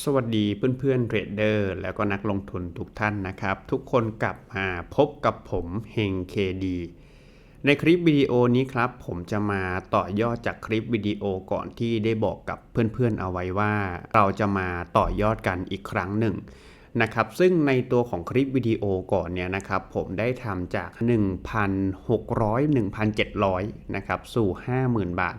สวัสดีเพื่อนๆเทรดเดอร์แล้วก็นักลงทุนทุกท่านนะครับ ทุกคนกลับมาพบกับผมเฮงเคดีในคลิปวิดีโอนี้ครับ ผมจะมาต่อยอดจากคลิปวิดีโอก่อนที่ได้บอกกับเพื่อนๆเอาไว้ว่า เราจะมาต่อยอดกันอีกครั้งหนึ่งนะครับซึ่งในตัวของคลิปวิดีโอก่อนเนี่ยนะครับผมได้ทำจาก 1,600 1,700นะครับสู่ 50,000 บาท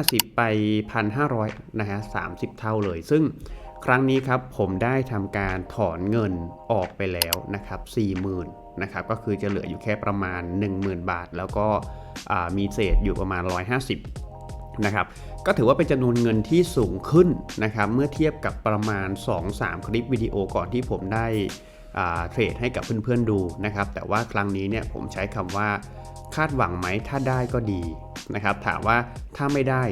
50 ไป 1,500 นะฮะ 30 เท่าเลย ซึ่งครั้งนี้ครับผมได้ทำการถอนเงินออกไปแล้วนะครับ 40,000นะครับ ก็คือจะเหลืออยู่แค่ประมาณ 10,000 บาท แล้วก็มีเศษอยู่ประมาณ 150 นะครับ ก็ถือว่าเป็นจำนวนเงินที่สูงขึ้นนะครับ เมื่อเทียบกับประมาณ 2-3 คลิปวิดีโอก่อนที่ผมได้เทรดให้กับเพื่อนๆดูนะครับ แต่ว่าครั้งนี้เนี่ยผมใช้คำว่าคาดหวังไหมถ้าได้ก็ดี นะครับถามว่าถ้าไม่ได้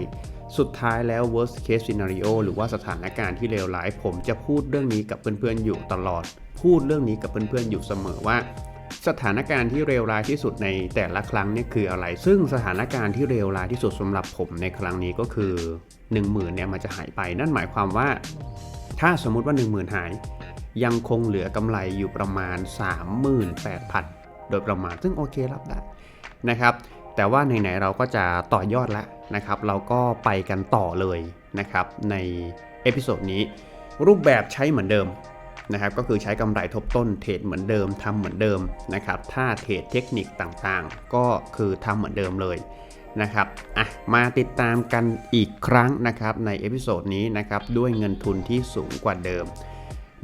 สุดท้ายแล้ว worst case scenario หรือว่าสถานการณ์ที่เลวร้าย ผมจะพูดเรื่องนี้กับเพื่อนๆอยู่ตลอด พูดเรื่องนี้กับเพื่อนๆอยู่เสมอว่า สถานการณ์ที่เลวร้ายที่สุดในแต่ละครั้งเนี่ยคืออะไร ซึ่งสถานการณ์ที่เลวร้ายที่สุดสำหรับผมในครั้งนี้ก็คือ 1 0,000เนี่ยมันจะหายไป นั่นหมายความว่า ถ้าสมมุติว่า 1 0,000 หาย ยังคงเหลือกำไรอยู่ประมาณ 38,000โดยประมาณซึ่งโอเครับได้นะครับ แต่ว่าไหนๆเราก็จะต่อยอดแล้วนะครับ เราก็ไปกันต่อเลยนะครับในเอพิโซดนี้รูปแบบใช้เหมือนเดิมนะครับก็คือใช้กำไรทบต้นเทรดเหมือนเดิมทำเหมือนเดิมนะครับถ้าเทรดเทคนิคต่างๆ ก็คือทำเหมือนเดิมเลยนะครับอะมาติดตามกันอีกครั้งนะครับในเอพิโซดนี้นะครับด้วยเงินทุนที่สูงกว่าเดิม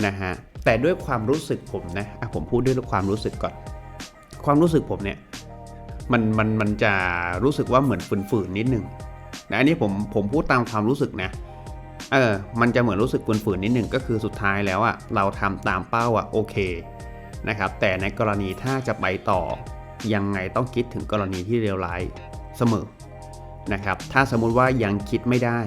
นะฮะแต่ด้วยความรู้สึกผมนะอะผมพูดด้วยความรู้สึกก่อน ความรู้สึกผมเนี่ย มันมันมันจะรู้สึกว่าเหมือนฝืนๆนิดนึงนะอันนี้ผมผมพูดตามความรู้สึกนะเออมันจะเหมือนรู้สึกฝืนๆนิดนึงก็คือสุดท้ายแล้วอะ่ะเราทำตามเป้าอะ่ะโอเคนะครับแต่ในกรณีถ้าจะไปต่อยังไงต้องคิดถึงกรณีที่เลวร้ายเสมอนะครับถ้าสมมุติว่ายังคิดไม่ได้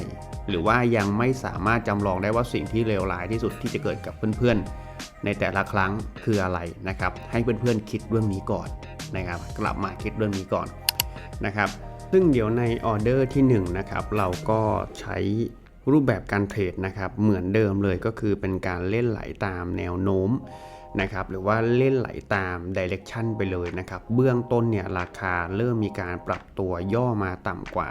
หรือว่ายังไม่สามารถจำลองได้ว่าสิ่งที่เลวร้ายที่สุดที่จะเกิดกับเพื่อนๆ ในแต่ละครั้งคืออะไรนะครับให้เพื่อนๆคิดเรื่องนี้ก่อน นะครับกลับมาคิดเรื่องนี้ก่อนนะครับซึ่งเดี๋ยวในออเดอร์ที่1นะครับเราก็ใช้รูปแบบการเทรดนะครับเหมือนเดิมเลยก็คือเป็นการเล่นไหลตามแนวโน้มนะครับหรือว่าเล่นไหลตามดิเรกชันไปเลยนะครับเบื้องต้นเนี่ยราคาเริ่มมีการปรับตัวย่อมาต่ำกว่า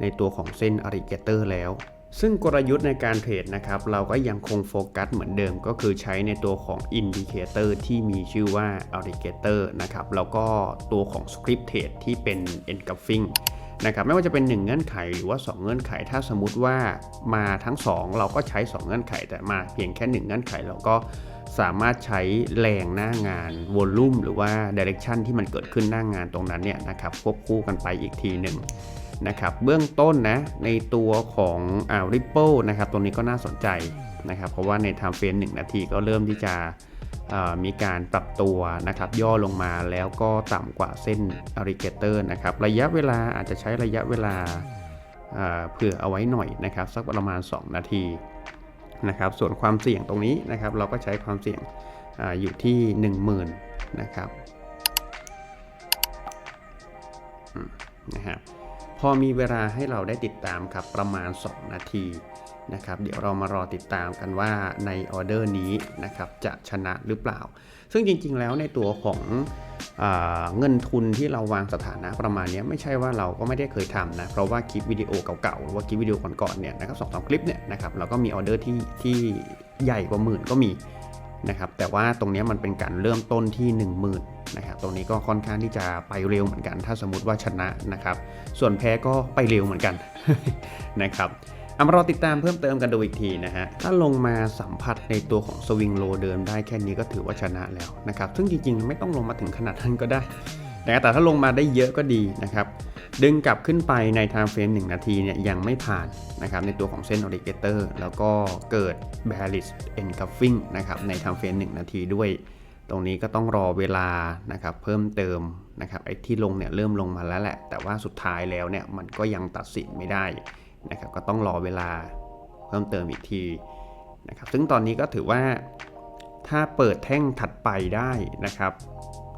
ในตัวของเส้นอริเกเตอร์แล้ว ซึ่งกลยุทธ์ในการเทรดนะครับ เราก็ยังคงโฟกัสเหมือนเดิมก็คือใช้ในตัวของอินดิเคเตอร์ที่มีชื่อว่า Alligator นะครับ แล้วก็ตัวของ Script Trade ที่เป็น Engulfing นะครับไม่ว่าจะเป็น 1 เงื่อนไขหรือว่า 2 เงื่อนไข ถ้าสมมติว่ามาทั้ง 2 เราก็ใช้ 2 เงื่อนไข แต่มาเพียงแค่ 1 เงื่อนไขเราก็สามารถใช้แรงหน้างานวอลลุ่มหรือว่าดิเรกชันที่มันเกิดขึ้นหน้างานตรงนั้นเนี่ยนะครับควบคู่กันไปอีกทีหนึ่ง นะครับเบื้องต้นนะในตัวของอ่า Ripple นะครับตรงนี้ก็น่าสนใจนะครับเพราะว่าใน time frame 1นาทีก็เริ่มที่จะมีการปรับตัวนะครับย่อลงมาแล้วก็ต่ำกว่าเส้น Alligator นะครับระยะเวลาอาจจะใช้ระยะเวลาเผื่อเอาไว้หน่อยนะครับสักประมาณ 2 นาทีนะครับส่วนความเสี่ยงตรงนี้นะครับเราก็ใช้ความเสี่ยงออยู่ที่ 10,000นะครับนะครับ พอมีเวลาให้เราได้ติดตามครับประมาณ 2 นาทีนะครับเดี๋ยวเรามารอติดตามกันว่าในออเดอร์นี้นะครับจะชนะหรือเปล่า ซึ่งจริงๆแล้วในตัวของอเงินทุนที่เราวางสถานะประมาณนี้ไม่ใช่ว่าเราก็ไม่ได้เคยทำนะเพราะว่าคลิปวิดีโอเก่าๆหรือว่าคลิปวิดีโอก่อนๆเนี่ยนะครับสองสามคลิปเนี่ยนะครับเราก็มีออเดอร์ที่ที่ใหญ่กว่าหมื่นก็มีนะครับแต่ว่าตรงนี้มันเป็นการเริ่มต้นที่ 1 0,000 นะครับตรงนี้ก็ค่อนข้างที่จะไปเร็วเหมือนกัน ถ้าสมมติว่าชนะนะครับ ส่วนแพ้ก็ไปเร็วเหมือนกันนะครับเอามารอติดตามเพิ่มเติมกันดูอีกทีนะฮะ ถ้าลงมาสัมผัสในตัวของสวิงโลเดิมได้แค่นี้ก็ถือว่าชนะแล้วนะครับ ซึ่งจริงๆ ไม่ต้องลงมาถึงขนาดนั้นก็ได้นะแต่ถ้าลงมาได้เยอะก็ดีนะครับ ดึงกลับขึ้นไปใน time frame 1นาทีเนี่ยยังไม่ผ่านนะครับในตัวของเส้น Alligator แล้วก็เกิด bearish engulfing นะครับใน time frame 1นาทีด้วย ตรงนี้ก็ต้องรอเวลานะครับเพิ่มเติมนะครับไอ้ที่ลงเนี่ยเริ่มลงมาแล้วแหละ แต่ว่าสุดท้ายแล้วเนี่ยมันก็ยังตัดสินไม่ได้นะครับก็ต้องรอเวลาเพิ่มเติมอีกทีนะครับซึ่งตอนนี้ก็ถือว่าถ้าเปิดแท่งถัดไปได้นะครับ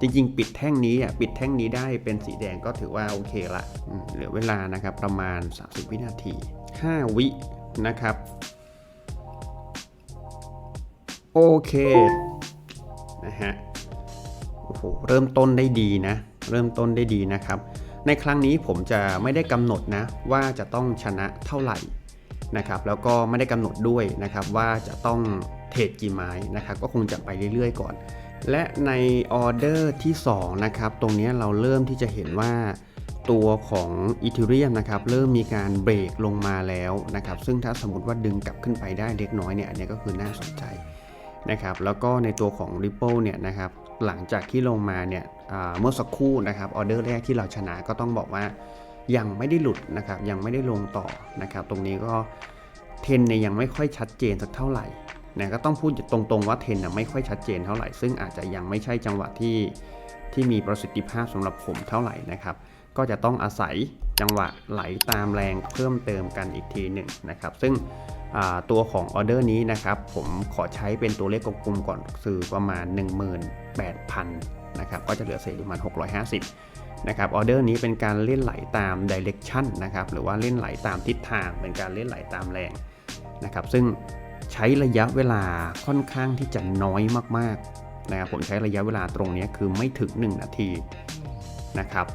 จริงๆ ปิดแท่งนี้อะปิดแท่งนี้ได้เป็นสีแดงก็ถือว่าโอเคละเหลือเวลานะครับประมาณ 30 วินาที 5 วินะครับ โอเค นะฮะโอ้โหเริ่มต้นได้ดีนะ เริ่มต้นได้ดีนะครับ ในครั้งนี้ผมจะไม่ได้กำหนดนะว่าจะต้องชนะเท่าไหร่นะครับ แล้วก็ไม่ได้กำหนดด้วยนะครับว่าจะต้องเทรดกี่ไม้นะครับ ก็คงจะไปเรื่อยๆ ก่อน และในออเดอร์ที่2นะครับ ตรงนี้เราเริ่มที่จะเห็นว่าตัวของอีเทเรียมนะครับเริ่มมีการเบรกลงมาแล้วนะครับ ซึ่งถ้าสมมติว่าดึงกลับขึ้นไปได้เล็กน้อยเนี่ยอันนี้ก็คือน่าสนใจ นะครับแล้วก็ในตัวของ Ripple เนี่ยนะครับหลังจากที่ลงมาเนี่ยเมื่อสักครู่นะครับออเดอร์แรกที่เราชนะก็ต้องบอกว่ายังไม่ได้หลุดนะครับยังไม่ได้ลงต่อนะครับตรงนี้ก็เทนเนี่ยยังไม่ค่อยชัดเจนสักเท่าไหร่นะก็ต้องพูดตรงๆว่าเทนน่ไม่ค่อยชัดเจนเท่าไหร่ ซึ่งอาจจะยังไม่ใช่จังหวะที่ ที่มีประสิทธิภาพสำหรับผมเท่าไหร่นะครับ ก็จะต้องอาศัยจังหวะไหลตามแรงเพิ่มเติมกันอีกทีหนึ่งนะครับ ซึ่งตัวของออเดอร์นี้นะครับ ผมขอใช้เป็นตัวเลขกลมๆก่อนคือประมาณ 18,000นะครับก็จะเหลือเศษประมาณ 650นะครับออเดอร์นี้เป็นการเล่นไหลตามดิเรกชันนะครับหรือว่าเล่นไหลตามทิศทาง เป็นการเล่นไหลตามแรงนะครับ ซึ่งใช้ระยะเวลาค่อนข้างที่จะน้อยมากๆ นะครับผมใช้ระยะเวลาตรงนี้คือไม่ถึง 1 นาทีนะครับ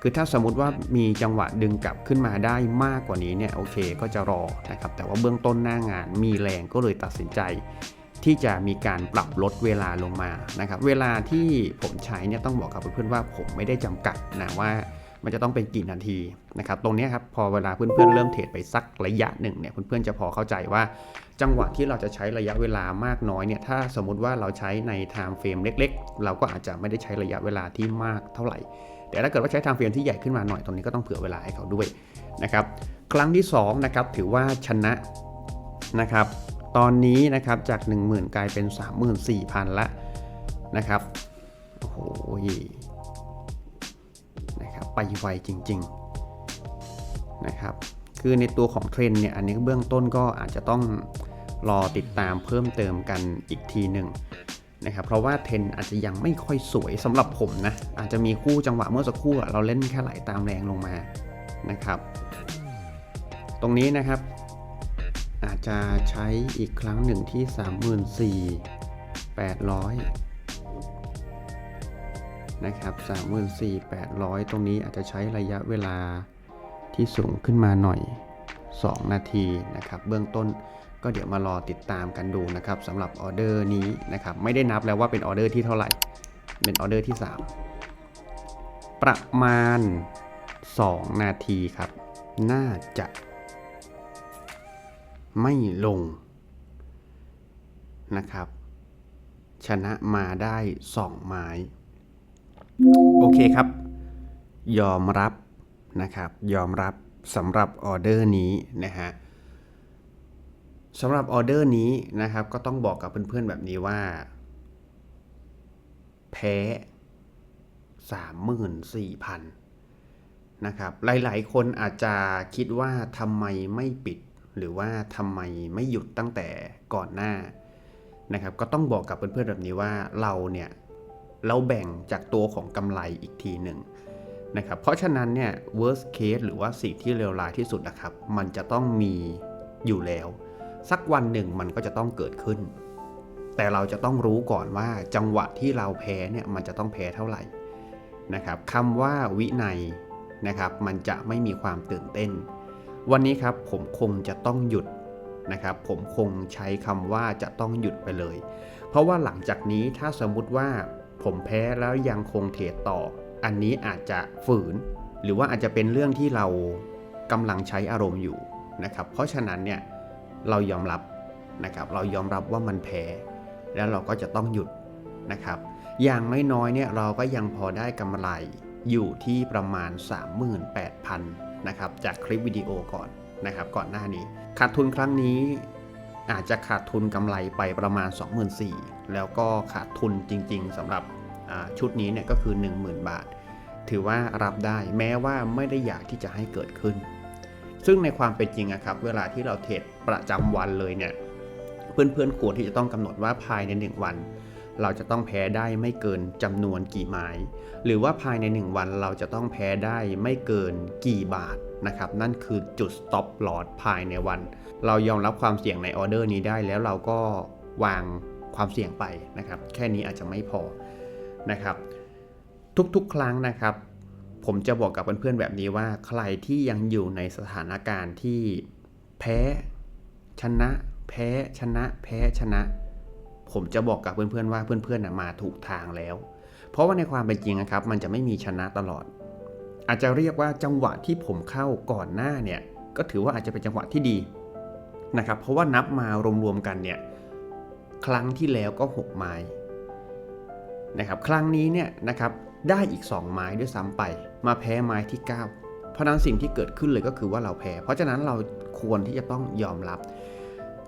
คือถ้าสมมุติว่ามีจังหวะดึงกลับขึ้นมาได้มากกว่านี้เนี่ยโอเคก็จะรอนะครับแต่ว่าเบื้องต้นหน้างานมีแรงก็เลยตัดสินใจ ที่จะมีการปรับลดเวลาลงมานะครับเวลาที่ผมใช้เนี่ยต้องบอกกับเพื่อนๆว่าผมไม่ได้จำกัดนะว่า มันจะต้องเป็นกี่นาทีนะครับตรงนี้ครับพอเวลาเพื่อนๆเริ่มเทรดไปสักระยะหนึ่งเนี่ยเพื่อนๆจะพอเข้าใจว่า จังหวะที่เราจะใช้ระยะเวลามากน้อยเนี่ยถ้าสมมุติว่าเราใช้ใน time frame เล็ก ๆ เราก็อาจจะไม่ได้ใช้ระยะเวลาที่มากเท่าไหร่ แต่ถ้าเกิดว่าใช้ time frame ที่ใหญ่ขึ้นมาหน่อยตรงนี้ก็ต้องเผื่อเวลาให้เขาด้วยนะครับครั้งที่2นะครับถือว่าชนะนะครับตอนนี้นะครับจาก 10,000 กลายเป็น 34,000 ละนะครับ โอ้โห ไปไวจริง ๆ นะครับ คือในตัวของเทรนเนี่ย อันนี้เบื้องต้นก็อาจจะต้องรอติดตามเพิ่มเติมกันอีกทีหนึ่งนะครับ เพราะว่าเทรนอาจจะยังไม่ค่อยสวยสำหรับผมนะ อาจจะมีคู่จังหวะเมื่อสักครู่เราเล่นแค่ไหลตามแรงลงมา นะครับ ตรงนี้นะครับ อาจจะใช้อีกครั้งหนึ่งที่ 34,800 นะครับ34,800 ตรงนี้อาจจะใช้ระยะเวลาที่สูงขึ้นมาหน่อย 2 นาทีนะครับ เบื้องต้นก็เดี๋ยวมารอติดตามกันดูนะครับสำหรับออเดอร์นี้นะครับ ไม่ได้นับแล้วว่าเป็นออเดอร์ที่เท่าไหร่ เป็นออเดอร์ที่ 3 ประมาณ 2 นาทีครับ น่าจะ ไม่ลงนะครับ ชนะมาได้ 2 ไม้ โอเคครับ ยอมรับนะครับ ยอมรับสำหรับออเดอร์นี้นะฮะสำหรับออเดอร์นี้นะครับ ก็ต้องบอกกับเพื่อนๆแบบนี้ว่า แพ้34,000นะครับ หลายๆ คนอาจจะคิดว่าทำไมไม่ปิด หรือว่าทำไมไม่หยุดตั้งแต่ก่อนหน้านะครับ ก็ต้องบอกกับเพื่อนๆแบบนี้ว่าเราเนี่ย เราแบ่งจากตัวของกำไรอีกทีหนึ่งนะครับเพราะฉะนั้นเนี่ย worst case หรือว่าสิ่งที่เลวร้ายที่สุดนะครับ มันจะต้องมีอยู่แล้ว สักวันหนึ่งมันก็จะต้องเกิดขึ้น แต่เราจะต้องรู้ก่อนว่าจังหวะที่เราแพ้เนี่ยมันจะต้องแพ้เท่าไหร่นะครับคำว่าวินัยนะครับ มันจะไม่มีความตื่นเต้น วันนี้ครับผมคงจะต้องหยุดนะครับ ผมคงใช้คำว่าจะต้องหยุดไปเลย เพราะว่าหลังจากนี้ถ้าสมมุติว่า ผมแพ้แล้วยังคงเทรดต่อ อันนี้อาจจะฝืน หรือว่าอาจจะเป็นเรื่องที่เรากำลังใช้อารมณ์อยู่นะครับ เพราะฉะนั้นเนี่ยเรายอมรับนะครับเรายอมรับว่ามันแพ้ แล้วเราก็จะต้องหยุดนะครับ อย่างน้อยๆเนี่ยเราก็ยังพอได้กำไรอยู่ที่ประมาณ 38,000นะครับจากคลิปวิดีโอก่อนนะครับก่อนหน้านี้ ขาดทุนครั้งนี้อาจจะขาดทุนกำไรไปประมาณ 24,000แล้วก็ขาดทุนจริง ๆสำหรับ ชุดนี้เนี่ยก็คือ 10,000 บาท ถือว่ารับได้แม้ว่าไม่ได้อยากที่จะให้เกิดขึ้น ซึ่งในความเป็นจริงอะครับเวลาที่เราเทรดประจำวันเลยเนี่ยเพื่อนๆควรที่จะต้องกำหนดว่าภายใน 1 วัน เราจะต้องแพ้ได้ไม่เกินจำนวนกี่ไม้ หรือว่าภายใน 1 วันเราจะต้องแพ้ได้ไม่เกินกี่บาทนะครับนั่นคือจุด stop loss ภายในวัน เรายอมรับความเสี่ยงในออเดอร์นี้ได้แล้วเราก็วางความเสี่ยงไปนะครับ แค่นี้อาจจะไม่พอ นะครับ ทุกๆ ครั้งนะครับ ผมจะบอกกับเพื่อนๆแบบนี้ว่าใครที่ยังอยู่ในสถานการณ์ที่แพ้ ชนะ แพ้ชนะ แพ้ชนะ ผมจะบอกกับเพื่อนๆว่าเพื่อนๆนะมาถูกทางแล้ว เพราะว่าในความเป็นจริงนะครับ มันจะไม่มีชนะตลอด อาจจะเรียกว่าจังหวะที่ผมเข้าก่อนหน้าเนี่ยก็ถือว่าอาจจะเป็นจังหวะที่ดีนะครับ เพราะว่านับมารวมๆกันเนี่ย ครั้งที่แล้วก็ 6 ไม้ นะครับครั้งนี้เนี่ยนะครับได้อีก 2 ไม้ด้วยซ้ำไป มาแพ้ไม้ที่ 9 เพราะนั้นสิ่งที่เกิดขึ้นเลยก็คือว่าเราแพ้ เพราะฉะนั้นเราควรที่จะต้องยอมรับ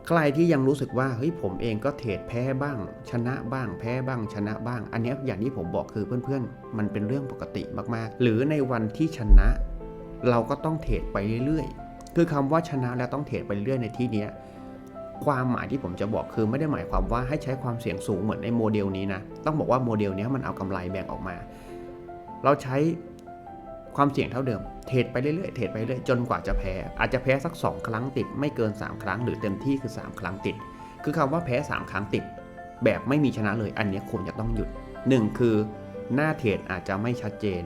ใครที่ยังรู้สึกว่าเฮ้ยผมเองก็เทรดแพ้บ้าง ชนะบ้าง แพ้บ้าง ชนะบ้าง อันนี้อย่างที่ผมบอกคือเพื่อนๆ มันเป็นเรื่องปกติมากๆ หรือในวันที่ชนะ เราก็ต้องเทรดไปเรื่อยๆ คือคำว่าชนะแล้วต้องเทรดไปเรื่อยในที่เนี้ย ความหมายที่ผมจะบอกคือไม่ได้หมายความว่าให้ใช้ความเสี่ยงสูงเหมือนในโมเดลนี้นะ ต้องบอกว่าโมเดลนี้มันเอากำไรแบ่งออกมา เราใช้ความเสี่ยงเท่าเดิม เทรดไปเรื่อยๆ เทรดไปเรื่อยจนกว่าจะแพ้ อาจจะแพ้สัก 2 ครั้งติด ไม่เกิน 3 ครั้ง หรือเต็มที่คือ 3 ครั้งติด คือคำว่าแพ้ 3 ครั้งติด แบบไม่มีชนะเลย อันนี้ควรจะต้องหยุด 1 คือหน้าเทรดอาจจะไม่ชัดเจน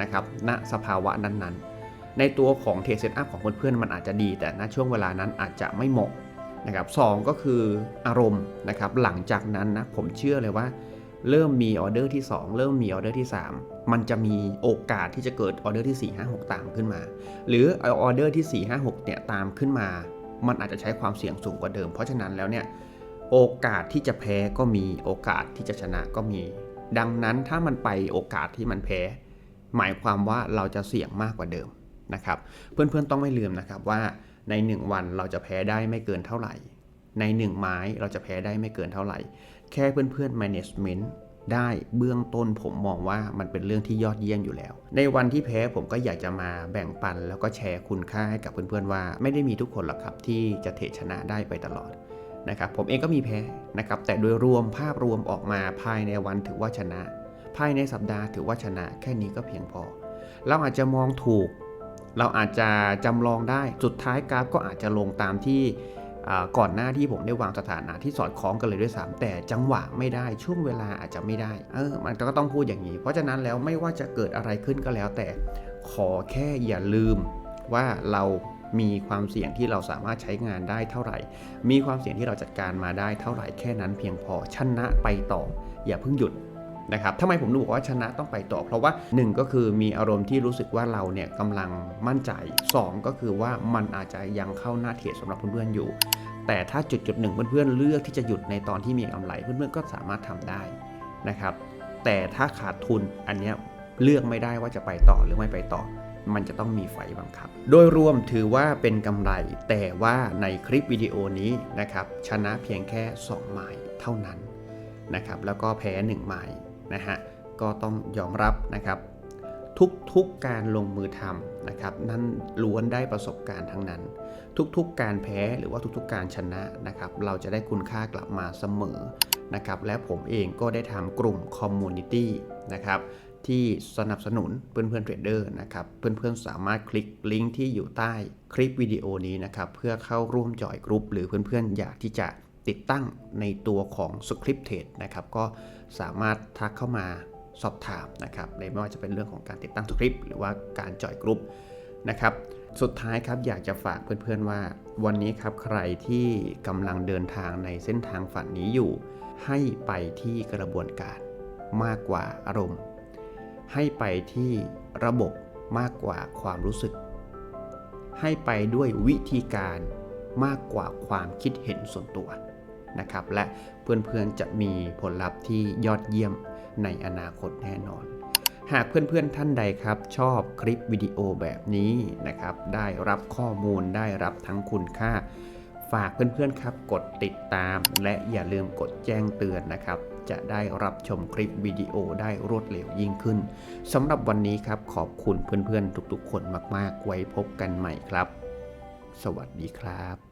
นะครับ ณ สภาวะนั้นๆ ในตัวของเทรดเซตอัพของเพื่อนๆ มันอาจจะดี แต่ณช่วงเวลานั้นอาจจะไม่เหมาะ นะครับสองก็คืออารมณ์นะครับหลังจากนั้นนะผมเชื่อเลยว่า เริ่มมีออเดอร์ที่ 2 เริ่มมีออเดอร์ที่ 3 มันจะมีโอกาสที่จะเกิดออเดอร์ที่ 4 5 6 ตามขึ้นมา หรืออออเดอร์ที่ 4 5 6เนี่ยตามขึ้นมา มันอาจจะใช้ความเสี่ยงสูงกว่าเดิม เพราะฉะนั้นแล้วเนี่ยโอกาสที่จะแพ้ก็มีโอกาสที่จะชนะก็มี ดังนั้นถ้ามันไปโอกาสที่มันแพ้ หมายความว่าเราจะเสี่ยงมากกว่าเดิมนะครับ เพื่อนๆต้องไม่ลืมนะครับว่า ใน 1 วันเราจะแพ้ได้ไม่เกินเท่าไหร่ ใน 1 ไม้เราจะแพ้ได้ไม่เกินเท่าไหร่ แค่เพื่อนๆ management ได้เบื้องต้นผมมองว่ามันเป็นเรื่องที่ยอดเยี่ยมอยู่แล้ว ในวันที่แพ้ผมก็อยากจะมาแบ่งปัน แล้วก็แชร์คุณค่าให้กับเพื่อนๆว่า ไม่ได้มีทุกคนหรอกครับที่จะเทชนะได้ไปตลอดนะครับผมเองก็มีแพ้นะครับแต่โดยรวมภาพรวมออกมาภายในวันถือว่าชนะ ภายในสัปดาห์ถือว่าชนะแค่นี้ก็เพียงพอ เราอาจจะมองถูก เราอาจจะจำลองได้สุดท้ายกราฟก็อาจจะลงตามที่ก่อนหน้าที่ผมได้วางสถานะที่สอดคล้องกันเลยด้วยซ้ำแต่จังหวะไม่ได้ช่วงเวลาอาจจะไม่ได้เออมันก็ต้องพูดอย่างนี้ เพราะฉะนั้นแล้วไม่ว่าจะเกิดอะไรขึ้นก็แล้ว แต่ขอแค่อย่าลืมว่าเรามีความเสี่ยงที่เราสามารถใช้งานได้เท่าไหร่ มีความเสี่ยงที่เราจัดการมาได้เท่าไหร่แค่นั้นเพียงพอชนะไปต่อ อย่าเพิ่งหยุด นะครับทำไมผมบอกว่าชนะต้องไปต่อ เพราะว่า 1 ก็คือมีอารมณ์ที่รู้สึกว่าเราเนี่ยกำลังมั่นใจ 2 ก็คือว่ามันอาจจะยังเข้าหน้าเทรดสำหรับเพื่อนๆอยู่ แต่ถ้าจุดจุดหนึ่งเพื่อนๆเลือกที่จะหยุดในตอนที่มีกำไรเพื่อนๆก็สามารถทำได้นะครับ แต่ถ้าขาดทุนอันเนี้ยเลือกไม่ได้ว่าจะไปต่อหรือไม่ไปต่อ มันจะต้องมีไฟบังคับ โดยรวมถือว่าเป็นกำไร แต่ว่าในคลิปวิดีโอนี้นะครับชนะเพียงแค่ 2 ไม้เท่านั้นนะครับแล้วก็แพ้ 1 ไม้ นะฮะก็ต้องยอมรับนะครับ ทุกๆการลงมือทำนะครับนั้นล้วนได้ประสบการณ์ทั้งนั้น ทุกๆการแพ้หรือว่าทุกๆการชนะนะครับเราจะได้คุณค่ากลับมาเสมอนะครับและผมเองก็ได้ทำกลุ่มคอมมูนิตี้นะครับที่สนับสนุนเพื่อนๆเทรดเดอร์นะครับเพื่อนๆสามารถคลิกลิงก์ที่อยู่ใต้คลิปวิดีโอนี้นะครับเพื่อเข้าร่วมจอยกรุ๊ปหรือเพื่อนๆอยากที่จะ ติดตั้งในตัวของสคริปต์เทรดนะครับ ก็สามารถทักเข้ามาสอบถามนะครับไม่ว่าจะเป็นเรื่องของการติดตั้งสคริปต์หรือว่าการจอยกรุ๊ปนะครับ สุดท้ายครับอยากจะฝากเพื่อนๆว่า วันนี้ครับใครที่กำลังเดินทางในเส้นทางฝันนี้อยู่ ให้ไปที่กระบวนการมากกว่าอารมณ์ ให้ไปที่ระบบมากกว่าความรู้สึก ให้ไปด้วยวิธีการมากกว่าความคิดเห็นส่วนตัว นะครับ และเพื่อนๆจะมีผลลัพธ์ที่ยอดเยี่ยมในอนาคตแน่นอน หากเพื่อนๆท่านใดครับ ชอบคลิปวิดีโอแบบนี้นะครับ ได้รับข้อมูลได้รับทั้งคุณค่า ฝากเพื่อนๆครับ กดติดตาม และอย่าลืมกดแจ้งเตือนนะครับ จะได้รับชมคลิปวิดีโอได้รวดเร็วยิ่งขึ้นสำหรับวันนี้ครับขอบคุณเพื่อนๆทุกๆคนมากๆ ไว้พบกันใหม่ครับ สวัสดีครับ